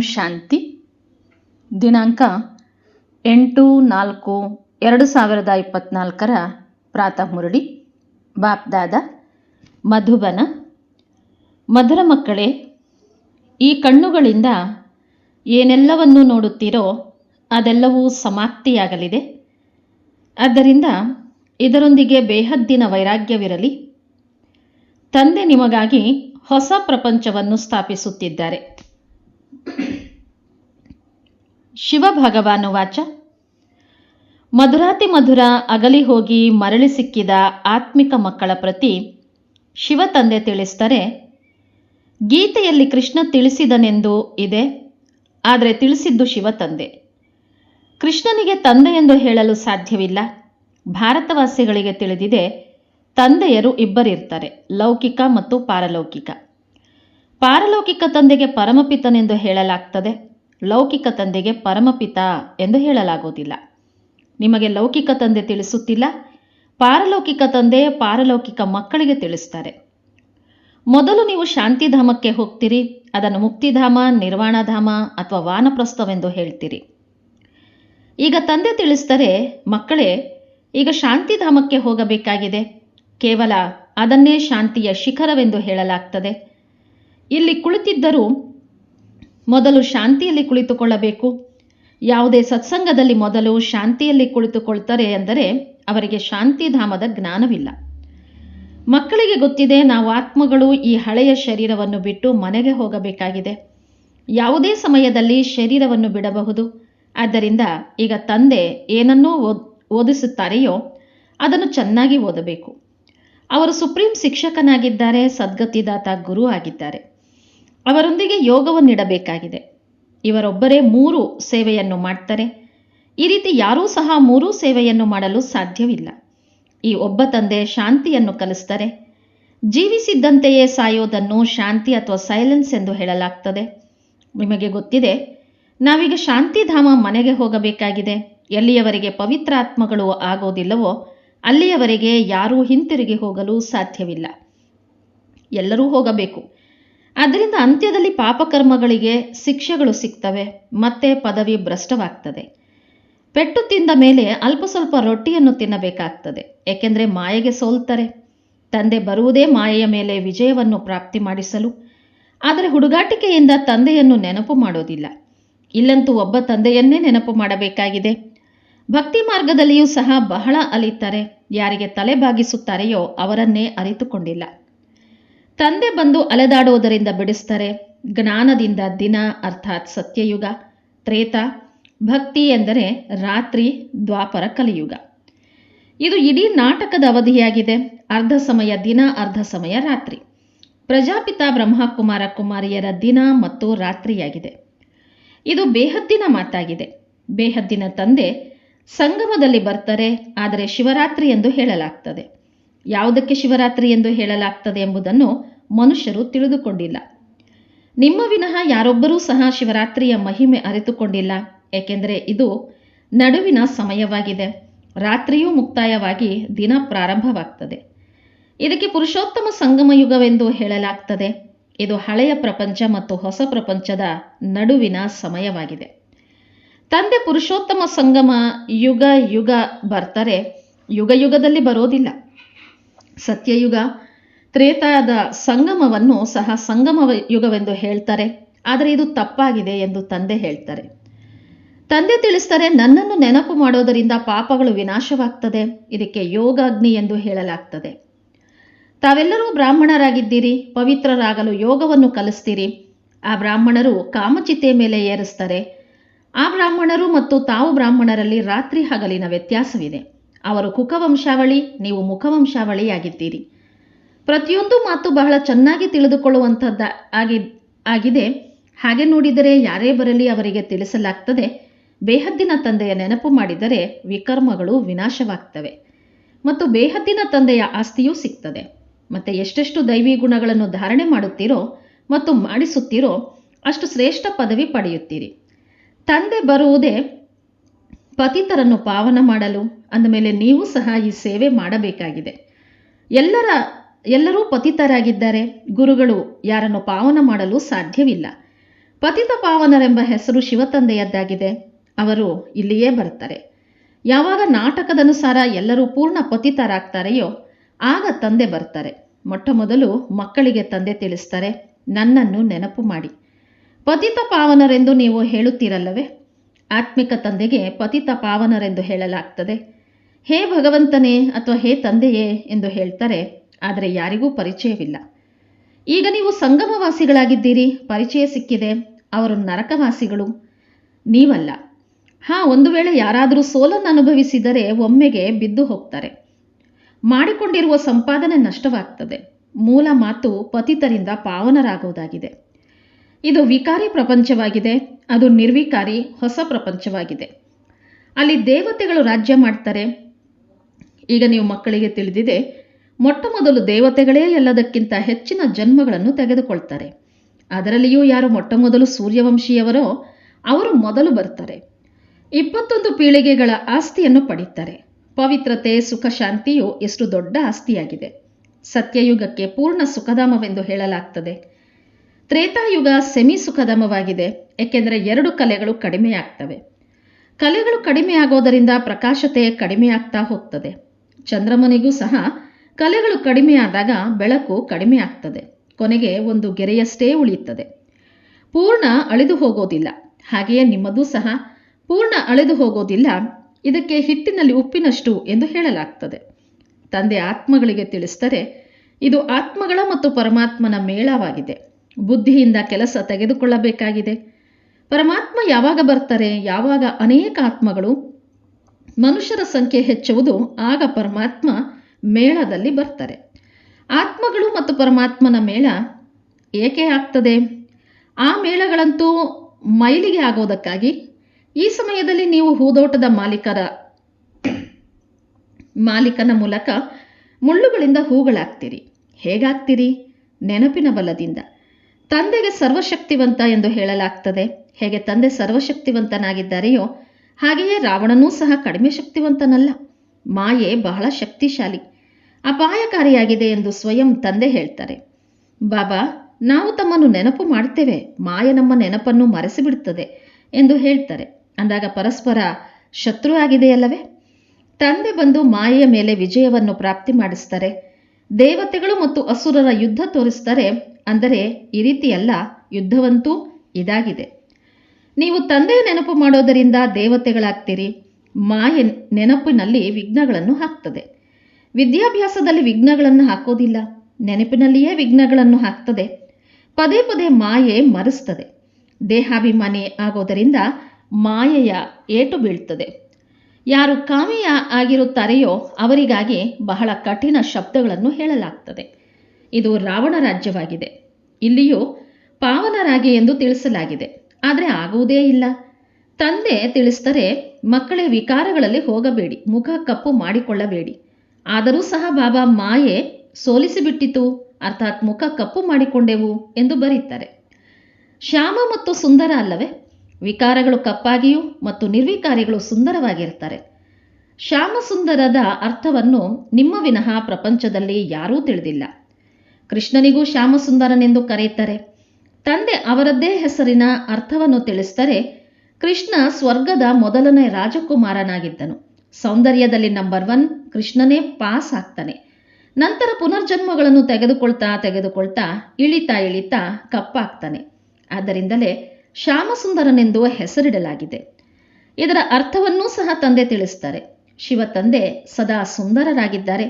ಶಾಂತಿ. ದಿನಾಂಕ ಎಂಟು, ನಾಲ್ಕು, ಎರಡು ಸಾವಿರದ ಇಪ್ಪತ್ತ್ನಾಲ್ಕರ ಪ್ರಾತಃ ಮುರಡಿ. ಬಾಪ್ದಾದ ಮಧುಬನ. ಮಧುರ ಮಕ್ಕಳೇ, ಈ ಕಣ್ಣುಗಳಿಂದ ಏನೆಲ್ಲವನ್ನು ನೋಡುತ್ತೀರೋ ಅದೆಲ್ಲವೂ ಸಮಾಪ್ತಿಯಾಗಲಿದೆ. ಆದ್ದರಿಂದ ಇದರೊಂದಿಗೆ ಬೇಹದ್ದಿನ ವೈರಾಗ್ಯವಿರಲಿ. ತಂದೆ ನಿಮಗಾಗಿ ಹೊಸ ಪ್ರಪಂಚವನ್ನು ಸ್ಥಾಪಿಸುತ್ತಿದ್ದಾರೆ. ಶಿವ ಭಗವಾನು ವಾಚ. ಮಧುರಾತಿ ಮಧುರ ಅಗಲಿ ಹೋಗಿ ಮರಳಿ ಸಿಕ್ಕಿದ ಆತ್ಮಿಕ ಮಕ್ಕಳ ಪ್ರತಿ ಶಿವ ತಂದೆ ತಿಳಿಸ್ತಾರೆ ಗೀತೆಯಲ್ಲಿ ಕೃಷ್ಣ ತಿಳಿಸಿದನೆಂದು ಇದೆ, ಆದರೆ ತಿಳಿಸಿದ್ದು ಶಿವ ತಂದೆ. ಕೃಷ್ಣನಿಗೆ ತಂದೆ ಎಂದು ಹೇಳಲು ಸಾಧ್ಯವಿಲ್ಲ. ಭಾರತವಾಸಿಗಳಿಗೆ ತಿಳಿದಿದೆ, ತಂದೆಯರು ಇಬ್ಬರಿರ್ತಾರೆ, ಲೌಕಿಕ ಮತ್ತು ಪಾರಲೌಕಿಕ. ಪಾರಲೌಕಿಕ ತಂದೆಗೆ ಪರಮಪಿತನೆಂದು ಹೇಳಲಾಗ್ತದೆ. ಲೌಕಿಕ ತಂದೆಗೆ ಪರಮಪಿತ ಎಂದು ಹೇಳಲಾಗುವುದಿಲ್ಲ. ನಿಮಗೆ ಲೌಕಿಕ ತಂದೆ ತಿಳಿಸುತ್ತಿಲ್ಲ, ಪಾರಲೌಕಿಕ ತಂದೆ ಪಾರಲೌಕಿಕ ಮಕ್ಕಳಿಗೆ ತಿಳಿಸ್ತಾರೆ ಮೊದಲು ನೀವು ಶಾಂತಿಧಾಮಕ್ಕೆ ಹೋಗ್ತೀರಿ, ಅದನ್ನು ಮುಕ್ತಿಧಾಮ, ನಿರ್ವಾಣಧಾಮ ಅಥವಾ ವಾನಪ್ರಸ್ಥವೆಂದು ಹೇಳ್ತೀರಿ. ಈಗ ತಂದೆ ತಿಳಿಸ್ತಾರೆ ಮಕ್ಕಳೇ, ಈಗ ಶಾಂತಿಧಾಮಕ್ಕೆ ಹೋಗಬೇಕಾಗಿದೆ. ಕೇವಲ ಅದನ್ನೇ ಶಾಂತಿಯ ಶಿಖರವೆಂದು ಹೇಳಲಾಗ್ತದೆ. ಇಲ್ಲಿ ಕುಳಿತಿದ್ದರೂ ಮೊದಲು ಶಾಂತಿಯಲ್ಲಿ ಕುಳಿತುಕೊಳ್ಳಬೇಕು. ಯಾವುದೇ ಸತ್ಸಂಗದಲ್ಲಿ ಮೊದಲು ಶಾಂತಿಯಲ್ಲಿ ಕುಳಿತುಕೊಳ್ತಾರೆ ಎಂದರೆ ಅವರಿಗೆ ಶಾಂತಿಧಾಮದ ಜ್ಞಾನವಿಲ್ಲ. ಮಕ್ಕಳಿಗೆ ಗೊತ್ತಿದೆ, ನಾವು ಆತ್ಮಗಳು ಈ ಹಳೆಯ ಶರೀರವನ್ನು ಬಿಟ್ಟು ಮನೆಗೆ ಹೋಗಬೇಕಾಗಿದೆ. ಯಾವುದೇ ಸಮಯದಲ್ಲಿ ಶರೀರವನ್ನು ಬಿಡಬಹುದು. ಆದ್ದರಿಂದ ಈಗ ತಂದೆ ಏನನ್ನೂ ಓದ್, ಓದಿಸುತ್ತಾರೆಯೋ ಅದನ್ನು ಚೆನ್ನಾಗಿ ಓದಬೇಕು. ಅವರು ಸುಪ್ರೀಂ ಶಿಕ್ಷಕನಾಗಿದ್ದಾರೆ, ಸದ್ಗತಿದಾತ ಗುರು ಆಗಿದ್ದಾರೆ. ಅವರೊಂದಿಗೆ ಯೋಗವನ್ನಿಡಬೇಕಾಗಿದೆ. ಇವರೊಬ್ಬರೇ ಮೂರು ಸೇವೆಯನ್ನು ಮಾಡ್ತಾರೆ. ಈ ರೀತಿ ಯಾರೂ ಸಹ ಮೂರೂ ಸೇವೆಯನ್ನು ಮಾಡಲು ಸಾಧ್ಯವಿಲ್ಲ. ಈ ಒಬ್ಬ ತಂದೆ ಶಾಂತಿಯನ್ನು ಕಲಿಸ್ತಾರೆ. ಜೀವಿಸಿದ್ದಂತೆಯೇ ಸಾಯೋದನ್ನು ಶಾಂತಿ ಅಥವಾ ಸೈಲೆನ್ಸ್ ಎಂದು ಹೇಳಲಾಗ್ತದೆ. ನಿಮಗೆ ಗೊತ್ತಿದೆ, ನಾವೀಗ ಶಾಂತಿಧಾಮ ಮನೆಗೆ ಹೋಗಬೇಕಾಗಿದೆ. ಎಲ್ಲಿಯವರೆಗೆ ಪವಿತ್ರ ಆತ್ಮಗಳು ಆಗೋದಿಲ್ಲವೋ ಅಲ್ಲಿಯವರೆಗೆ ಯಾರೂ ಹಿಂತಿರುಗಿ ಹೋಗಲು ಸಾಧ್ಯವಿಲ್ಲ. ಎಲ್ಲರೂ ಹೋಗಬೇಕು. ಆದ್ದರಿಂದ ಅಂತ್ಯದಲ್ಲಿ ಪಾಪಕರ್ಮಗಳಿಗೆ ಶಿಕ್ಷೆಗಳು ಸಿಗ್ತವೆ, ಮತ್ತೆ ಪದವಿ ಭ್ರಷ್ಟವಾಗ್ತದೆ. ಪೆಟ್ಟು ತಿಂದ ಮೇಲೆ ಅಲ್ಪ ಸ್ವಲ್ಪ ರೊಟ್ಟಿಯನ್ನು ತಿನ್ನಬೇಕಾಗ್ತದೆ, ಏಕೆಂದರೆ ಮಾಯೆಗೆ ಸೋಲ್ತಾರೆ. ತಂದೆ ಬರುವುದೇ ಮಾಯೆಯ ಮೇಲೆ ವಿಜಯವನ್ನು ಪ್ರಾಪ್ತಿ ಮಾಡಿಸಲು, ಆದರೆ ಹುಡುಗಾಟಿಕೆಯಿಂದ ತಂದೆಯನ್ನು ನೆನಪು ಮಾಡೋದಿಲ್ಲ. ಇಲ್ಲಂತೂ ಒಬ್ಬ ತಂದೆಯನ್ನೇ ನೆನಪು ಮಾಡಬೇಕಾಗಿದೆ. ಭಕ್ತಿ ಮಾರ್ಗದಲ್ಲಿಯೂ ಸಹ ಬಹಳ ಅಲಿತಾರೆ, ಯಾರಿಗೆ ತಲೆ ಬಾಗಿಸುತ್ತಾರೆಯೋ ಅವರನ್ನೇ ಅರಿತುಕೊಂಡಿಲ್ಲ. ತಂದೆ ಬಂದು ಅಲೆದಾಡುವುದರಿಂದ ಬಿಡಿಸ್ತಾರೆ. ಜ್ಞಾನದಿಂದ ದಿನ, ಅರ್ಥಾತ್ ಸತ್ಯಯುಗ. ತ್ರೇತ, ಭಕ್ತಿ ಎಂದರೆ ರಾತ್ರಿ, ದ್ವಾಪರ ಕಲಿಯುಗ. ಇದು ಇಡೀ ನಾಟಕದ ಅವಧಿಯಾಗಿದೆ. ಅರ್ಧ ಸಮಯ ದಿನ, ಅರ್ಧ ಸಮಯ ರಾತ್ರಿ. ಪ್ರಜಾಪಿತ ಬ್ರಹ್ಮಕುಮಾರ ಕುಮಾರಿಯರ ದಿನ ಮತ್ತು ರಾತ್ರಿಯಾಗಿದೆ. ಇದು ಬೇಹದ್ದಿನ ಮಾತಾಗಿದೆ. ಬೇಹದ್ದಿನ ತಂದೆ ಸಂಗಮದಲ್ಲಿ ಬರ್ತಾರೆ, ಆದರೆ ಶಿವರಾತ್ರಿ ಎಂದು ಹೇಳಲಾಗ್ತದೆ. ಯಾವುದಕ್ಕೆ ಶಿವರಾತ್ರಿ ಎಂದು ಹೇಳಲಾಗ್ತದೆ ಎಂಬುದನ್ನು ಮನುಷ್ಯರು ತಿಳಿದುಕೊಂಡಿಲ್ಲ. ನಿಮ್ಮ ವಿನಃ ಯಾರೊಬ್ಬರೂ ಸಹ ಶಿವರಾತ್ರಿಯ ಮಹಿಮೆ ಅರಿತುಕೊಂಡಿಲ್ಲ, ಏಕೆಂದರೆ ಇದು ನಡುವಿನ ಸಮಯವಾಗಿದೆ. ರಾತ್ರಿಯೂ ಮುಕ್ತಾಯವಾಗಿ ದಿನ ಪ್ರಾರಂಭವಾಗ್ತದೆ. ಇದಕ್ಕೆ ಪುರುಷೋತ್ತಮ ಸಂಗಮ ಯುಗವೆಂದು ಹೇಳಲಾಗ್ತದೆ. ಇದು ಹಳೆಯ ಪ್ರಪಂಚ ಮತ್ತು ಹೊಸ ಪ್ರಪಂಚದ ನಡುವಿನ ಸಮಯವಾಗಿದೆ. ತಂದೆ ಪುರುಷೋತ್ತಮ ಸಂಗಮ ಯುಗ ಯುಗ ಬರ್ತಾರೆ, ಯುಗ ಯುಗದಲ್ಲಿ ಬರೋದಿಲ್ಲ. ಸತ್ಯಯುಗ. ತ್ರೇತಾದ ಸಂಗಮವನ್ನು ಸಹ ಸಂಗಮ ಯುಗವೆಂದು ಹೇಳ್ತಾರೆ. ಆದರೆ ಇದು ತಪ್ಪಾಗಿದೆ ಎಂದು ತಂದೆ ಹೇಳ್ತಾರೆ. ತಂದೆ ತಿಳಿಸ್ತಾರೆ, ನನ್ನನ್ನು ನೆನಪು ಮಾಡೋದರಿಂದ ಪಾಪಗಳು ವಿನಾಶವಾಗ್ತದೆ. ಇದಕ್ಕೆ ಯೋಗಾಗ್ನಿ ಎಂದು ಹೇಳಲಾಗ್ತದೆ. ತಾವೆಲ್ಲರೂ ಬ್ರಾಹ್ಮಣರಾಗಿದ್ದೀರಿ, ಪವಿತ್ರರಾಗಲು ಯೋಗವನ್ನು ಕಲಿಸ್ತೀರಿ. ಆ ಬ್ರಾಹ್ಮಣರು ಕಾಮಚಿತೆ ಮೇಲೆ ಏರಿಸ್ತಾರೆ. ಆ ಬ್ರಾಹ್ಮಣರು ಮತ್ತು ತಾವು ಬ್ರಾಹ್ಮಣರಲ್ಲಿ ರಾತ್ರಿ ಹಗಲಿನ ವ್ಯತ್ಯಾಸವಿದೆ. ಅವರು ಕುಕವಂಶಾವಳಿ, ನೀವು ಮುಖವಂಶಾವಳಿಯಾಗಿದ್ದೀರಿ ಪ್ರತಿಯೊಂದು ಮಾತು ಬಹಳ ಚೆನ್ನಾಗಿ ತಿಳಿದುಕೊಳ್ಳುವಂಥದ್ದ ಆಗಿ, ಆಗಿದೆ. ಹಾಗೆ ನೋಡಿದರೆ ಯಾರೇ ಬರಲಿ ಅವರಿಗೆ ತಿಳಿಸಲಾಗ್ತದೆ. ಬೇಹದ್ದಿನ ತಂದೆಯ ನೆನಪು ಮಾಡಿದರೆ ವಿಕರ್ಮಗಳು ವಿನಾಶವಾಗ್ತವೆ. ಮತ್ತು ಬೇಹದ್ದಿನ ತಂದೆಯ ಆಸ್ತಿಯೂ ಸಿಗ್ತದೆ. ಮತ್ತು ಎಷ್ಟೆಷ್ಟು ದೈವಿ ಗುಣಗಳನ್ನು ಧಾರಣೆ ಮಾಡುತ್ತೀರೋ ಮತ್ತು ಮಾಡಿಸುತ್ತೀರೋ ಅಷ್ಟು ಶ್ರೇಷ್ಠ ಪದವಿ ಪಡೆಯುತ್ತೀರಿ. ತಂದೆ ಬರುವುದೇ ಪತಿತರನ್ನು ಪಾವನ ಮಾಡಲು ಅಂದಮೇಲೆ ನೀವು ಸಹ ಈ ಸೇವೆ ಮಾಡಬೇಕಾಗಿದೆ. ಎಲ್ಲರ, ಎಲ್ಲರೂ ಪತಿತರಾಗಿದ್ದಾರೆ ಗುರುಗಳು ಯಾರನ್ನು ಪಾವನ ಮಾಡಲು ಸಾಧ್ಯವಿಲ್ಲ. ಪತಿತ ಪಾವನರೆಂಬ ಹೆಸರು ಶಿವತಂದೆಯದ್ದಾಗಿದೆ. ಅವರು ಇಲ್ಲಿಯೇ ಬರ್ತಾರೆ ಯಾವಾಗ ನಾಟಕದನುಸಾರ ಎಲ್ಲರೂ ಪೂರ್ಣ ಪತಿತರಾಗ್ತಾರೆಯೋ ಆಗ ತಂದೆ ಬರ್ತಾರೆ ಮೊಟ್ಟ ಮೊದಲು ಮಕ್ಕಳಿಗೆ ತಂದೆ ತಿಳಿಸ್ತಾರೆ, ನನ್ನನ್ನು ನೆನಪು ಮಾಡಿ. ಪತಿತ ಪಾವನರೆಂದು ನೀವು ಹೇಳುತ್ತೀರಲ್ಲವೇ? ಆತ್ಮಿಕ ತಂದೆಗೆ ಪತಿತ ಪಾವನರೆಂದು ಹೇಳಲಾಗ್ತದೆ. ಹೇ ಭಗವಂತನೇ ಅಥವಾ ಹೇ ತಂದೆಯೇ ಎಂದು ಹೇಳ್ತಾರೆ, ಆದರೆ ಯಾರಿಗೂ ಪರಿಚಯವಿಲ್ಲ. ಈಗ ನೀವು ಸಂಗಮವಾಸಿಗಳಾಗಿದ್ದೀರಿ, ಪರಿಚಯ ಸಿಕ್ಕಿದೆ, ಅವರು ನರಕವಾಸಿಗಳು. ನೀವಲ್ಲ. ಹಾಂ, ಒಂದು ವೇಳೆ ಯಾರಾದರೂ ಸೋಲನ್ನು ಅನುಭವಿಸಿದರೆ ಒಮ್ಮೆಗೆ ಬಿದ್ದು ಹೋಗ್ತಾರೆ. ಮಾಡಿಕೊಂಡಿರುವ ಸಂಪಾದನೆ ನಷ್ಟವಾಗ್ತದೆ. ಮೂಲ ಮಾತು ಪತಿತರಿಂದ ಪಾವನರಾಗುವುದಾಗಿದೆ. ಇದು ವಿಕಾರಿ ಪ್ರಪಂಚವಾಗಿದೆ. ಅದು ನಿರ್ವಿಕಾರಿ ಹೊಸ ಪ್ರಪಂಚವಾಗಿದೆ. ಅಲ್ಲಿ ದೇವತೆಗಳು ರಾಜ್ಯ ಮಾಡ್ತಾರೆ. ಈಗ ನೀವು ಮಕ್ಕಳಿಗೆ ತಿಳಿದಿದೆ, ಮೊಟ್ಟ ಮೊದಲು ದೇವತೆಗಳೇ ಎಲ್ಲದಕ್ಕಿಂತ ಹೆಚ್ಚಿನ ಜನ್ಮಗಳನ್ನು ತೆಗೆದುಕೊಳ್ತಾರೆ. ಅದರಲ್ಲಿಯೂ ಯಾರು ಮೊಟ್ಟ ಮೊದಲು ಸೂರ್ಯವಂಶೀಯವರೋ, ಅವರು ಮೊದಲು ಬರ್ತಾರೆ. ಇಪ್ಪತ್ತೊಂದು ಪೀಳಿಗೆಗಳ ಆಸ್ತಿಯನ್ನು ಪಡೀತಾರೆ. ಪವಿತ್ರತೆ, ಸುಖ, ಶಾಂತಿಯು ಎಷ್ಟು ದೊಡ್ಡ ಆಸ್ತಿಯಾಗಿದೆ. ಸತ್ಯಯುಗಕ್ಕೆ ಪೂರ್ಣ ಸುಖಧಾಮವೆಂದು ಹೇಳಲಾಗ್ತದೆ. ತ್ರೇತಾಯುಗ ಸೆಮಿ ಸುಖದಮವಾಗಿದೆ ಏಕೆಂದರೆ ಎರಡು ಕಲೆಗಳು ಕಡಿಮೆಯಾಗ್ತವೆ. ಕಲೆಗಳು ಕಡಿಮೆಯಾಗೋದರಿಂದ ಪ್ರಕಾಶತೆ ಕಡಿಮೆಯಾಗ್ತಾ ಹೋಗ್ತದೆ. ಚಂದ್ರಮನಿಗೂ ಸಹ ಕಲೆಗಳು ಕಡಿಮೆಯಾದಾಗ ಬೆಳಕು ಕಡಿಮೆ ಆಗ್ತದೆ ಕೊನೆಗೆ ಒಂದು ಗೆರೆಯಷ್ಟೇ ಉಳಿಯುತ್ತದೆ. ಪೂರ್ಣ ಅಳೆದು ಹೋಗೋದಿಲ್ಲ. ಹಾಗೆಯೇ ನಿಮ್ಮದೂ ಸಹ ಪೂರ್ಣ ಅಳೆದು ಹೋಗೋದಿಲ್ಲ. ಇದಕ್ಕೆ ಹಿಟ್ಟಿನಲ್ಲಿ ಉಪ್ಪಿನಷ್ಟು ಎಂದು ಹೇಳಲಾಗ್ತದೆ. ತಂದೆ ಆತ್ಮಗಳಿಗೆ ತಿಳಿಸ್ತಾರೆ ಇದು ಆತ್ಮಗಳ ಮತ್ತು ಪರಮಾತ್ಮನ ಮೇಳವಾಗಿದೆ. ಬುದ್ಧಿಯಿಂದ ಕೆಲಸ ತೆಗೆದುಕೊಳ್ಳಬೇಕಾಗಿದೆ. ಪರಮಾತ್ಮ ಯಾವಾಗ ಬರ್ತಾರೆ, ಯಾವಾಗ ಅನೇಕ ಆತ್ಮಗಳು, ಮನುಷ್ಯರ ಸಂಖ್ಯೆ ಹೆಚ್ಚುವುದು, ಆಗ ಪರಮಾತ್ಮ ಮೇಳದಲ್ಲಿ ಬರ್ತಾರೆ. ಆತ್ಮಗಳು ಮತ್ತು ಪರಮಾತ್ಮನ ಮೇಳ ಏಕೆ ಆಗ್ತದೆ? ಆ ಮೇಳಗಳಂತೂ ಮೈಲಿಗೆ ಆಗೋದಕ್ಕಾಗಿ? ಈ ಸಮಯದಲ್ಲಿ ನೀವು ಹೂದೋಟದ ಮಾಲೀಕರ, ಮಾಲೀಕನ ಮೂಲಕ ಮುಳ್ಳುಗಳಿಂದ ಹೂಗಳಾಗ್ತೀರಿ. ಹೇಗಾಗ್ತೀರಿ? ನೆನಪಿನ ಬಲದಿಂದ. ತಂದೆಗೆ ಸರ್ವಶಕ್ತಿವಂತ ಎಂದು ಹೇಳಲಾಗ್ತದೆ. ಹೇಗೆ ತಂದೆ ಸರ್ವಶಕ್ತಿವಂತನಾಗಿದ್ದಾರೆಯೋ, ಹಾಗೆಯೇ ರಾವಣನೂ ಸಹ ಕಡಿಮೆ ಶಕ್ತಿವಂತನಲ್ಲ. ಮಾಯೆ ಬಹಳ ಶಕ್ತಿಶಾಲಿ, ಅಪಾಯಕಾರಿಯಾಗಿದೆ ಎಂದು ಸ್ವಯಂ ತಂದೆ ಹೇಳ್ತಾರೆ. ಬಾಬಾ, ನಾವು ತಮ್ಮನ್ನು ನೆನಪು ಮಾಡ್ತೇವೆ, ಮಾಯೆ ನಮ್ಮ ನೆನಪನ್ನು ಮರೆಸಿಬಿಡುತ್ತದೆ ಎಂದು ಹೇಳ್ತಾರೆ. ಅಂದಾಗ ಪರಸ್ಪರ ಶತ್ರು ಆಗಿದೆಯಲ್ಲವೇ? ತಂದೆ ಬಂದು ಮಾಯೆಯ ಮೇಲೆ ವಿಜಯವನ್ನು ಪ್ರಾಪ್ತಿ ಮಾಡಿಸ್ತಾರೆ. ದೇವತೆಗಳು ಮತ್ತು ಅಸುರರ ಯುದ್ಧ ತೋರಿಸ್ತಾರೆ. ಅಂದರೆ ಈ ರೀತಿಯಲ್ಲ ಯುದ್ಧವಂತೂ ಇದಾಗಿದೆ. ನೀವು ತಂದೆಯ ನೆನಪು ಮಾಡೋದರಿಂದ ದೇವತೆಗಳಾಗ್ತೀರಿ. ಮಾಯೆ ನೆನಪಿನಲ್ಲಿ ವಿಘ್ನಗಳನ್ನು ಹಾಕ್ತದೆ. ವಿದ್ಯಾಭ್ಯಾಸದಲ್ಲಿ ವಿಘ್ನಗಳನ್ನು ಹಾಕೋದಿಲ್ಲ. ನೆನಪಿನಲ್ಲಿಯೇ ವಿಘ್ನಗಳನ್ನು ಹಾಕ್ತದೆ. ಪದೇ ಪದೇ ಮಾಯೆ ಮರೆಸ್ತದೆ. ದೇಹಾಭಿಮಾನಿ ಆಗೋದರಿಂದ ಮಾಯೆಯ ಏಟು ಬೀಳ್ತದೆ. ಯಾರು ಕಾಮಿಯ ಆಗಿರುತ್ತಾರೆಯೋ ಅವರಿಗಾಗಿ ಬಹಳ ಕಠಿಣ ಶಬ್ದಗಳನ್ನು ಹೇಳಲಾಗ್ತದೆ. ಇದು ರಾವಣ ರಾಜ್ಯವಾಗಿದೆ. ಇಲ್ಲಿಯೂ ಪಾವನರಾಗಿ ಎಂದು ತಿಳಿಸಲಾಗಿದೆ. ಆದರೆ ಆಗುವುದೇ ಇಲ್ಲ. ತಂದೆ ತಿಳಿಸ್ತಾರೆ ಮಕ್ಕಳೇ ವಿಕಾರಗಳಲ್ಲಿ ಹೋಗಬೇಡಿ, ಮುಖ ಕಪ್ಪು ಮಾಡಿಕೊಳ್ಳಬೇಡಿ. ಆದರೂ ಸಹ ಬಾಬಾ ಮಾಯೆ ಸೋಲಿಸಿಬಿಟ್ಟಿತು, ಅರ್ಥಾತ್ ಮುಖ ಕಪ್ಪು ಮಾಡಿಕೊಂಡೆವು ಎಂದು ಬರೀತಾರೆ. ಶ್ಯಾಮ ಮತ್ತು ಸುಂದರ ಅಲ್ಲವೇ? ವಿಕಾರಗಳು ಕಪ್ಪಾಗಿಯೂ ಮತ್ತು ನಿರ್ವಿಕಾರಿಗಳು ಸುಂದರವಾಗಿರ್ತಾರೆ ಶ್ಯಾಮ ಸುಂದರದ ಅರ್ಥವನ್ನು ನಿಮ್ಮ ವಿನಃ ಪ್ರಪಂಚದಲ್ಲಿ ಯಾರೂ ತಿಳಿದಿಲ್ಲ. ಕೃಷ್ಣನಿಗೂ ಶ್ಯಾಮಸುಂದರನೆಂದು ಕರೆಯುತ್ತಾರೆ. ತಂದೆ ಅವರದ್ದೇ ಹೆಸರಿನ ಅರ್ಥವನ್ನು ತಿಳಿಸ್ತಾರೆ ಕೃಷ್ಣ ಸ್ವರ್ಗದ ಮೊದಲನೇ ರಾಜಕುಮಾರನಾಗಿದ್ದನು. ಸೌಂದರ್ಯದಲ್ಲಿ ನಂಬರ್ ಒನ್ ಕೃಷ್ಣನೇ ಪಾಸ್ ಆಗ್ತಾನೆ. ನಂತರ ಪುನರ್ಜನ್ಮಗಳನ್ನು ತೆಗೆದುಕೊಳ್ತಾ ತೆಗೆದುಕೊಳ್ತಾ ಇಳಿತಾ ಇಳಿತಾ ಕಪ್ಪಾಗ್ತಾನೆ. ಆದ್ದರಿಂದಲೇ ಶ್ಯಾಮಸುಂದರನೆಂದು ಹೆಸರಿಡಲಾಗಿದೆ. ಇದರ ಅರ್ಥವನ್ನೂ ಸಹ ತಂದೆ ತಿಳಿಸ್ತಾರೆ. ಶಿವ ತಂದೆ ಸದಾ ಸುಂದರರಾಗಿದ್ದಾರೆ.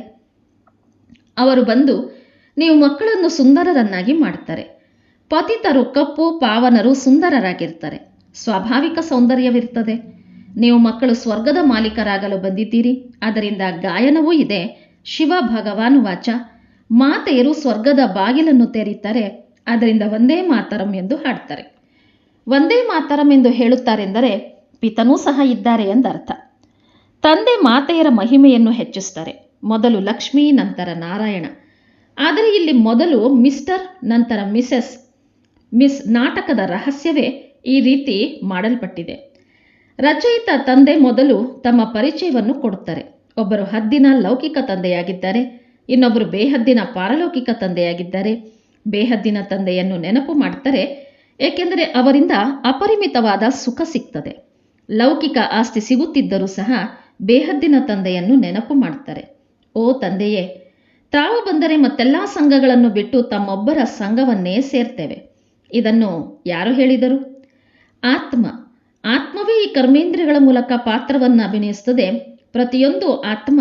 ಅವರು ಬಂದು ನೀವು ಮಕ್ಕಳನ್ನು ಸುಂದರರನ್ನಾಗಿ ಮಾಡ್ತಾರೆ ಪತಿತರು ಕಪ್ಪು, ಪಾವನರು ಸುಂದರರಾಗಿರ್ತಾರೆ ಸ್ವಾಭಾವಿಕ ಸೌಂದರ್ಯವಿರ್ತದೆ ನೀವು ಮಕ್ಕಳು ಸ್ವರ್ಗದ ಮಾಲೀಕರಾಗಲು ಬಂದಿದ್ದೀರಿ. ಅದರಿಂದ ಗಾಯನವೂ ಇದೆ. ಶಿವ ಭಗವಾನ್ ವಾಚ. ಮಾತೆಯರು ಸ್ವರ್ಗದ ಬಾಗಿಲನ್ನು ತೆರೀತಾರೆ ಅದರಿಂದ ಒಂದೇ ಮಾತರಂ ಎಂದು ಹಾಡ್ತಾರೆ ಒಂದೇ ಮಾತರಂ ಎಂದು ಹೇಳುತ್ತಾರೆಂದರೆ ಪಿತನೂ ಸಹ ಇದ್ದಾರೆ ಎಂದರ್ಥ. ತಂದೆ ಮಾತೆಯರ ಮಹಿಮೆಯನ್ನು ಹೆಚ್ಚಿಸ್ತಾರೆ ಮೊದಲು ಲಕ್ಷ್ಮೀ, ನಂತರ ನಾರಾಯಣ. ಆದರೆ ಇಲ್ಲಿ ಮೊದಲು ಮಿಸ್ಟರ್, ನಂತರ ಮಿಸೆಸ್. ಮಿಸ್ ನಾಟಕದ ರಹಸ್ಯವೇ ಈ ರೀತಿ ಮಾಡಲ್ಪಟ್ಟಿದೆ. ರಚಯಿತ ತಂದೆ ಮೊದಲು ತಮ್ಮ ಪರಿಚಯವನ್ನು ಕೊಡುತ್ತಾರೆ. ಒಬ್ಬರು ಹದ್ದಿನ ಲೌಕಿಕ ತಂದೆಯಾಗಿದ್ದಾರೆ, ಇನ್ನೊಬ್ಬರು ಬೇಹದ್ದಿನ ಪಾರಲೌಕಿಕ ತಂದೆಯಾಗಿದ್ದಾರೆ. ಬೇಹದ್ದಿನ ತಂದೆಯನ್ನು ನೆನಪು ಮಾಡ್ತಾರೆ, ಏಕೆಂದರೆ ಅವರಿಂದ ಅಪರಿಮಿತವಾದ ಸುಖ ಸಿಗ್ತದೆ. ಲೌಕಿಕ ಆಸ್ತಿ ಸಿಗುತ್ತಿದ್ದರೂ ಸಹ ಬೇಹದ್ದಿನ ತಂದೆಯನ್ನು ನೆನಪು ಮಾಡ್ತಾರೆ. ಓ ತಂದೆಯೇ ತಾವು ಬಂದರೆ ಮತ್ತೆಲ್ಲ ಸಂಘಗಳನ್ನು ಬಿಟ್ಟು ತಮ್ಮೊಬ್ಬರ ಸಂಘವನ್ನೇ ಸೇರ್ತೇವೆ. ಇದನ್ನು ಯಾರು ಹೇಳಿದರು? ಆತ್ಮ. ಆತ್ಮವೇ ಈ ಕರ್ಮೇಂದ್ರಿಯಗಳ ಮೂಲಕ ಪಾತ್ರವನ್ನು ಅಭಿನಯಿಸುತ್ತದೆ. ಪ್ರತಿಯೊಂದು ಆತ್ಮ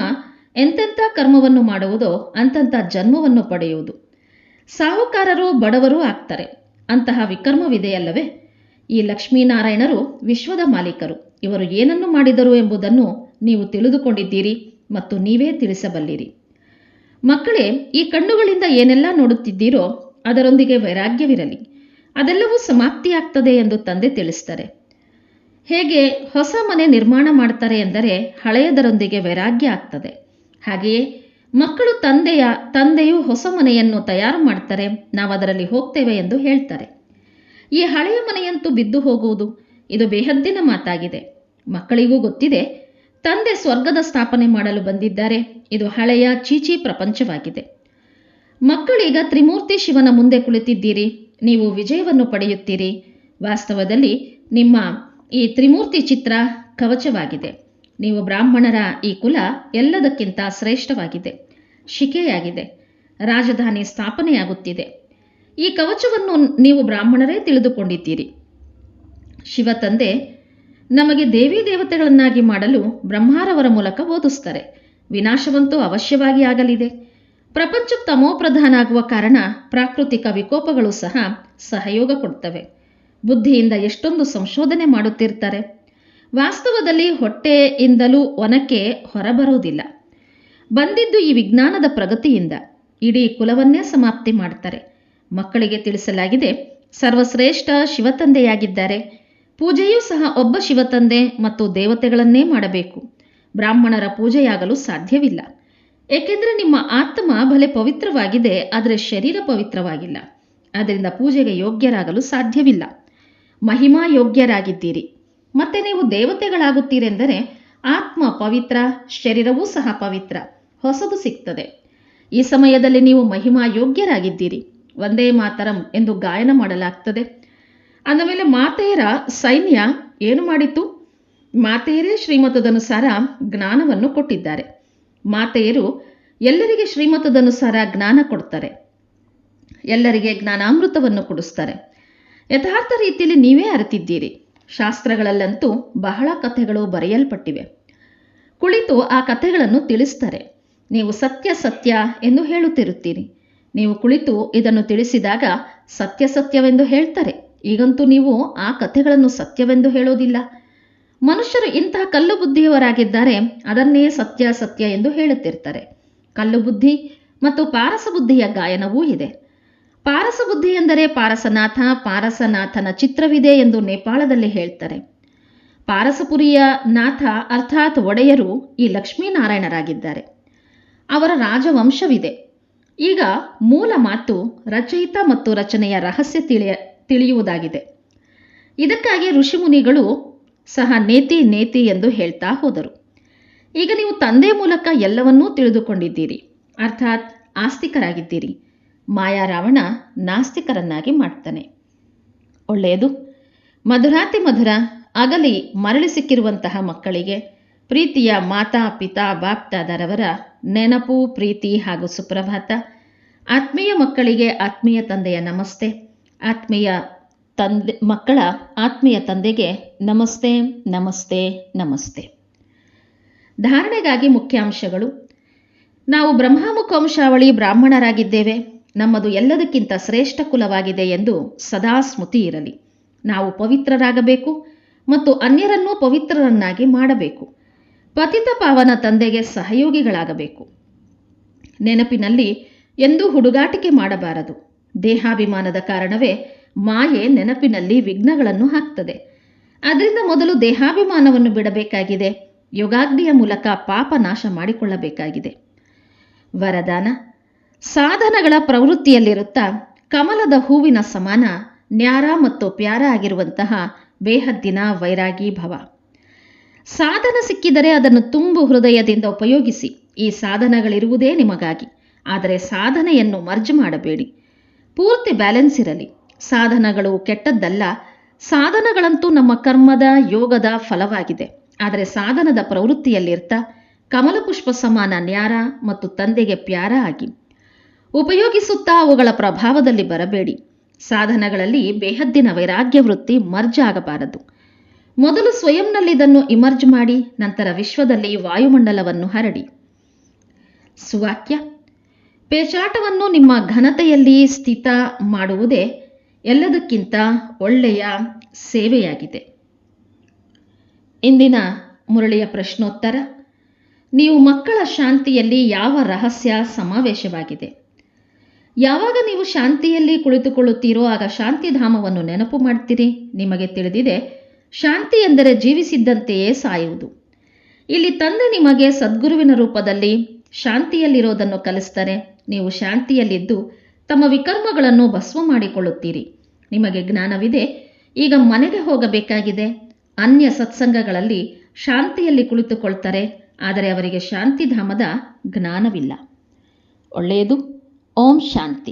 ಎಂತೆಂಥ ಕರ್ಮವನ್ನು ಮಾಡುವುದೋ ಅಂತಂಥ ಜನ್ಮವನ್ನು ಪಡೆಯುವುದು. ಸಾಹುಕಾರರು ಬಡವರೂ ಆಗ್ತಾರೆ. ಅಂತಹ ವಿಕರ್ಮವಿದೆಯಲ್ಲವೇ? ಈ ಲಕ್ಷ್ಮೀನಾರಾಯಣರು ವಿಶ್ವದ ಮಾಲೀಕರು. ಇವರು ಏನನ್ನು ಮಾಡಿದರು ಎಂಬುದನ್ನು ನೀವು ತಿಳಿದುಕೊಂಡಿದ್ದೀರಿ ಮತ್ತು ನೀವೇ ತಿಳಿಸಬಲ್ಲಿರಿ. ಮಕ್ಕಳೇ, ಈ ಕಣ್ಣುಗಳಿಂದ ಏನೆಲ್ಲ ನೋಡುತ್ತಿದ್ದೀರೋ, ಅದರೊಂದಿಗೆ ವೈರಾಗ್ಯವಿರಲಿ. ಅದೆಲ್ಲವೂ ಸಮಾಪ್ತಿಯಾಗ್ತದೆ ಎಂದು ತಂದೆ ತಿಳಿಸ್ತಾರೆ. ಹೇಗೆ ಹೊಸ ಮನೆ ನಿರ್ಮಾಣ ಮಾಡ್ತಾರೆ ಎಂದರೆ, ಹಳೆಯದರೊಂದಿಗೆ ವೈರಾಗ್ಯ ಆಗ್ತದೆ. ಹಾಗೆಯೇ, ಮಕ್ಕಳು ತಂದೆಯ, ತಂದೆಯು ಹೊಸ ಮನೆಯನ್ನು ತಯಾರು ಮಾಡ್ತಾರೆ ನಾವು ಅದರಲ್ಲಿ ಹೋಗ್ತೇವೆ ಎಂದು ಹೇಳ್ತಾರೆ. ಈ ಹಳೆಯ ಮನೆಯಂತೂ ಬಿದ್ದು ಹೋಗುವುದು, ಇದು ಬೇಹದ್ದಿನ ಮಾತಾಗಿದೆ. ಮಕ್ಕಳಿಗೂ ಗೊತ್ತಿದೆ ತಂದೆ ಸ್ವರ್ಗದ ಸ್ಥಾಪನೆ ಮಾಡಲು ಬಂದಿದ್ದಾರೆ. ಇದು ಹಳೆಯ ಚೀಚಿ ಪ್ರಪಂಚವಾಗಿದೆ. ಮಕ್ಕಳೀಗ ತ್ರಿಮೂರ್ತಿ ಶಿವನ ಮುಂದೆ ಕುಳಿತಿದ್ದೀರಿ. ನೀವು ವಿಜಯವನ್ನು ಪಡೆಯುತ್ತೀರಿ. ವಾಸ್ತವದಲ್ಲಿ ನಿಮ್ಮ ಈ ತ್ರಿಮೂರ್ತಿ ಚಿತ್ರ ಕವಚವಾಗಿದೆ. ನೀವು ಬ್ರಾಹ್ಮಣರ ಈ ಕುಲ ಎಲ್ಲದಕ್ಕಿಂತ ಶ್ರೇಷ್ಠವಾಗಿದೆ. ಶಿಕೆಯಾಗಿದೆ ರಾಜಧಾನಿ ಸ್ಥಾಪನೆಯಾಗುತ್ತಿದೆ. ಈ ಕವಚವನ್ನು ನೀವು ಬ್ರಾಹ್ಮಣರೇ ತಿಳಿದುಕೊಂಡಿದ್ದೀರಿ. ಶಿವ ತಂದೆ ನಮಗೆ ದೇವಿ ದೇವತೆಗಳನ್ನಾಗಿ ಮಾಡಲು ಬ್ರಹ್ಮಾರವರ ಮೂಲಕ ಓದಿಸ್ತಾರೆ ವಿನಾಶವಂತೂ ಅವಶ್ಯವಾಗಿ ಆಗಲಿದೆ. ಪ್ರಪಂಚ ತಮೋಪ್ರಧಾನ ಆಗುವ ಕಾರಣ ಪ್ರಾಕೃತಿಕ ವಿಕೋಪಗಳು ಸಹ ಸಹಯೋಗ ಕೊಡ್ತವೆ. ಬುದ್ಧಿಯಿಂದ ಎಷ್ಟೊಂದು ಸಂಶೋಧನೆ ಮಾಡುತ್ತಿರ್ತಾರೆ. ವಾಸ್ತವದಲ್ಲಿ ಹೊಟ್ಟೆಯಿಂದಲೂ ಒನಕೆ ಹೊರಬರುವುದಿಲ್ಲ. ಬಂದಿದ್ದು ಈ ವಿಜ್ಞಾನದ ಪ್ರಗತಿಯಿಂದ ಇಡೀ ಕುಲವನ್ನೇ ಸಮಾಪ್ತಿ ಮಾಡ್ತಾರೆ. ಮಕ್ಕಳಿಗೆ ತಿಳಿಸಲಾಗಿದೆ, ಸರ್ವಶ್ರೇಷ್ಠ ಶಿವತಂದೆಯಾಗಿದ್ದಾರೆ. ಪೂಜೆಯೂ ಸಹ ಒಬ್ಬ ಶಿವತಂದೆ ಮತ್ತು ದೇವತೆಗಳನ್ನೇ ಮಾಡಬೇಕು. ಬ್ರಾಹ್ಮಣರ ಪೂಜೆಯಾಗಲು ಸಾಧ್ಯವಿಲ್ಲ. ಏಕೆಂದರೆ ನಿಮ್ಮ ಆತ್ಮ ಭಲೆ ಪವಿತ್ರವಾಗಿದೆ, ಆದರೆ ಶರೀರ ಪವಿತ್ರವಾಗಿಲ್ಲ. ಆದ್ದರಿಂದ ಪೂಜೆಗೆ ಯೋಗ್ಯರಾಗಲು ಸಾಧ್ಯವಿಲ್ಲ. ಮಹಿಮಾ ಯೋಗ್ಯರಾಗಿದ್ದೀರಿ. ಮತ್ತೆ ನೀವು ದೇವತೆಗಳಾಗುತ್ತೀರೆಂದರೆ ಆತ್ಮ ಪವಿತ್ರ, ಶರೀರವೂ ಸಹ ಪವಿತ್ರ, ಹೊಸದು ಸಿಗ್ತದೆ. ಈ ಸಮಯದಲ್ಲಿ ನೀವು ಮಹಿಮಾ ಯೋಗ್ಯರಾಗಿದ್ದೀರಿ. ಒಂದೇ ಮಾತರಂ ಎಂದು ಗಾಯನ ಮಾಡಲಾಗ್ತದೆ. ಅಂದ ಮೇಲೆ ಮಾತೆಯರ ಸೈನ್ಯ ಏನು ಮಾಡಿತ್ತು? ಮಾತೆಯರೇ ಶ್ರೀಮತದನುಸಾರ ಜ್ಞಾನವನ್ನು ಕೊಟ್ಟಿದ್ದಾರೆ. ಮಾತೆಯರು ಎಲ್ಲರಿಗೆ ಶ್ರೀಮತದನುಸಾರ ಜ್ಞಾನ ಕೊಡ್ತಾರೆ. ಎಲ್ಲರಿಗೆ ಜ್ಞಾನಾಮೃತವನ್ನು ಕೊಡಿಸ್ತಾರೆ. ಯಥಾರ್ಥ ರೀತಿಯಲ್ಲಿ ನೀವೇ ಅರಿತಿದ್ದೀರಿ. ಶಾಸ್ತ್ರಗಳಲ್ಲಂತೂ ಬಹಳ ಕಥೆಗಳು ಬರೆಯಲ್ಪಟ್ಟಿವೆ. ಕುಳಿತು ಆ ಕಥೆಗಳನ್ನು ತಿಳಿಸ್ತಾರೆ. ನೀವು ಸತ್ಯ ಸತ್ಯ ಎಂದು ಹೇಳುತ್ತಿರುತ್ತೀರಿ. ನೀವು ಕುಳಿತು ಇದನ್ನು ತಿಳಿಸಿದಾಗ ಸತ್ಯ ಸತ್ಯವೆಂದು ಹೇಳ್ತಾರೆ. ಈಗಂತೂ ನೀವು ಆ ಕಥೆಗಳನ್ನು ಸತ್ಯವೆಂದು ಹೇಳೋದಿಲ್ಲ. ಮನುಷ್ಯರು ಇಂತಹ ಕಲ್ಲು ಬುದ್ಧಿಯವರಾಗಿದ್ದಾರೆ, ಅದನ್ನೇ ಸತ್ಯ ಸತ್ಯ ಎಂದು ಹೇಳುತ್ತಿರ್ತಾರೆ. ಕಲ್ಲು ಬುದ್ಧಿ ಮತ್ತು ಪಾರಸ ಬುದ್ಧಿಯ ಗಾಯನವೂ ಇದೆ. ಪಾರಸ ಬುದ್ಧಿ ಎಂದರೆ ಪಾರಸನಾಥ, ಪಾರಸನಾಥನ ಚಿತ್ರವಿದೆ ಎಂದು ನೇಪಾಳದಲ್ಲಿ ಹೇಳ್ತಾರೆ. ಪಾರಸಪುರಿಯ ನಾಥ ಅರ್ಥಾತ್ ಒಡೆಯರು ಈ ಲಕ್ಷ್ಮೀನಾರಾಯಣರಾಗಿದ್ದಾರೆ. ಅವರ ರಾಜವಂಶವಿದೆ. ಈಗ ಮೂಲ ಮಾತು ರಚಯಿತ ಮತ್ತು ರಚನೆಯ ರಹಸ್ಯ ತಿಳಿಯ ತಿಳಿಯುವುದಾಗಿದೆ. ಇದಕ್ಕಾಗಿ ಋಷಿಮುನಿಗಳು ಸಹ ನೇತಿ ನೇತಿ ಎಂದು ಹೇಳ್ತಾ ಹೋದರು. ಈಗ ನೀವು ತಂದೆ ಮೂಲಕ ಎಲ್ಲವನ್ನೂ ತಿಳಿದುಕೊಂಡಿದ್ದೀರಿ. ಅರ್ಥಾತ್ ಆಸ್ತಿಕರಾಗಿದ್ದೀರಿ. ಮಾಯಾ ರಾವಣ ನಾಸ್ತಿಕರನ್ನಾಗಿ ಮಾಡ್ತಾನೆ. ಒಳ್ಳೆಯದು. ಮಧುರಾತಿ ಮಧುರ, ಅಗಲಿ ಮರಳಿ ಸಿಕ್ಕಿರುವಂತಹ ಮಕ್ಕಳಿಗೆ ಪ್ರೀತಿಯ ಮಾತಾ ಪಿತಾ ಬಾಪ್ತಾದರವರ ನೆನಪು, ಪ್ರೀತಿ ಹಾಗೂ ಸುಪ್ರಭಾತ. ಆತ್ಮೀಯ ಮಕ್ಕಳಿಗೆ ಆತ್ಮೀಯ ತಂದೆಯ ನಮಸ್ತೆ. ಆತ್ಮೀಯ ತಂದೆ, ಮಕ್ಕಳ ಆತ್ಮೀಯ ತಂದೆಗೆ ನಮಸ್ತೆ ನಮಸ್ತೆ ನಮಸ್ತೆ. ಧಾರಣೆಗಾಗಿ ಮುಖ್ಯಾಂಶಗಳು ನಾವು ಬ್ರಹ್ಮಮುಖ ವಂಶಾವಳಿ ಬ್ರಾಹ್ಮಣರಾಗಿದ್ದೇವೆ. ನಮ್ಮದು ಎಲ್ಲದಕ್ಕಿಂತ ಶ್ರೇಷ್ಠ ಕುಲವಾಗಿದೆ ಎಂದು ಸದಾ ಸ್ಮೃತಿ ಇರಲಿ. ನಾವು ಪವಿತ್ರರಾಗಬೇಕು ಮತ್ತು ಅನ್ಯರನ್ನೂ ಪವಿತ್ರರನ್ನಾಗಿ ಮಾಡಬೇಕು. ಪತಿತ ಪಾವನ ತಂದೆಗೆ ಸಹಯೋಗಿಗಳಾಗಬೇಕು. ನೆನಪಿನಲ್ಲಿ ಎಂದೂ ಹುಡುಗಾಟಿಕೆ ಮಾಡಬಾರದು. ದೇಹಾಭಿಮಾನದ ಕಾರಣವೇ ಮಾಯೆ ನೆನಪಿನಲ್ಲಿ ವಿಘ್ನಗಳನ್ನು ಹಾಕ್ತದೆ. ಅದರಿಂದ ಮೊದಲು ದೇಹಾಭಿಮಾನವನ್ನು ಬಿಡಬೇಕಾಗಿದೆ. ಯೋಗಾಗ್ನಿಯ ಮೂಲಕ ಪಾಪ ನಾಶ ಮಾಡಿಕೊಳ್ಳಬೇಕಾಗಿದೆ. ವರದಾನ. ಸಾಧನಗಳ ಪ್ರವೃತ್ತಿಯಲ್ಲಿರುತ್ತಾ ಕಮಲದ ಹೂವಿನ ಸಮಾನ, ನ್ಯಾರ ಮತ್ತು ಪ್ಯಾರ ಆಗಿರುವಂತಹ ಬೇಹದ್ದಿನ ವೈರಾಗಿ ಭವ. ಸಾಧನ ಸಿಕ್ಕಿದರೆ ಅದನ್ನು ತುಂಬು ಹೃದಯದಿಂದ ಉಪಯೋಗಿಸಿ. ಈ ಸಾಧನಗಳಿರುವುದೇ ನಿಮಗಾಗಿ. ಆದರೆ ಸಾಧನೆಯನ್ನು ಮರ್ಜ್ ಮಾಡಬೇಡಿ. ಪೂರ್ತಿ ಬ್ಯಾಲೆನ್ಸ್ ಇರಲಿ. ಸಾಧನಗಳು ಕೆಟ್ಟದ್ದಲ್ಲ. ಸಾಧನಗಳಂತೂ ನಮ್ಮ ಕರ್ಮದ, ಯೋಗದ ಫಲವಾಗಿದೆ. ಆದರೆ ಸಾಧನದ ಪ್ರವೃತ್ತಿಯಲ್ಲಿರ್ತಾ ಕಮಲಪುಷ್ಪ ಸಮಾನ ನ್ಯಾರ ಮತ್ತು ತಂದೆಗೆ ಪ್ಯಾರ ಆಗಿ. ಉಪಯೋಗಿಸುತ್ತಾ ಅವುಗಳ ಪ್ರಭಾವದಲ್ಲಿ ಬರಬೇಡಿ. ಸಾಧನಗಳಲ್ಲಿ ಬೇಹದ್ದಿನ ವೈರಾಗ್ಯ ವೃತ್ತಿ ಮರ್ಜ್ ಆಗಬಾರದು. ಮೊದಲು ಸ್ವಯಂನಲ್ಲಿ ಇದನ್ನು ಇಮರ್ಜ್ ಮಾಡಿ, ನಂತರ ವಿಶ್ವದಲ್ಲಿ ವಾಯುಮಂಡಲವನ್ನು ಹರಡಿ. ಸುವಾಕ್ಯ. ಪೇಚಾಟವನ್ನು ನಿಮ್ಮ ಘನತೆಯಲ್ಲಿ ಸ್ಥಿತ ಮಾಡುವುದೇ ಎಲ್ಲದಕ್ಕಿಂತ ಒಳ್ಳೆಯ ಸೇವೆಯಾಗಿದೆ. ಇಂದಿನ ಮುರಳಿಯ ಪ್ರಶ್ನೋತ್ತರ, ನೀವು ಮಕ್ಕಳ ಶಾಂತಿಯಲ್ಲಿ ಯಾವ ರಹಸ್ಯ ಸಮಾವೇಶವಾಗಿದೆ? ಯಾವಾಗ ನೀವು ಶಾಂತಿಯಲ್ಲಿ ಕುಳಿತುಕೊಳ್ಳುತ್ತೀರೋ ಆಗ ಶಾಂತಿಧಾಮವನ್ನು ನೆನಪು ಮಾಡ್ತೀರಿ. ನಿಮಗೆ ತಿಳಿದಿದೆ, ಶಾಂತಿ ಎಂದರೆ ಜೀವಿಸಿದ್ದಂತೆಯೇ ಸಾಯುವುದು. ಇಲ್ಲಿ ತಂದೆ ನಿಮಗೆ ಸದ್ಗುರುವಿನ ರೂಪದಲ್ಲಿ ಶಾಂತಿಯಲ್ಲಿರೋದನ್ನು ಕಲಿಸ್ತಾರೆ. ನೀವು ಶಾಂತಿಯಲ್ಲಿದ್ದು ತಮ್ಮ ವಿಕರ್ಮಗಳನ್ನು ಭಸ್ವ ಮಾಡಿಕೊಳ್ಳುತ್ತೀರಿ. ನಿಮಗೆ ಜ್ಞಾನವಿದೆ, ಈಗ ಮನೆಗೆ ಹೋಗಬೇಕಾಗಿದೆ. ಅನ್ಯ ಸತ್ಸಂಗಗಳಲ್ಲಿ ಶಾಂತಿಯಲ್ಲಿ ಕುಳಿತುಕೊಳ್ತಾರೆ, ಆದರೆ ಅವರಿಗೆ ಶಾಂತಿಧಾಮದ ಜ್ಞಾನವಿಲ್ಲ. ಒಳ್ಳೆಯದು, ಓಂ ಶಾಂತಿ.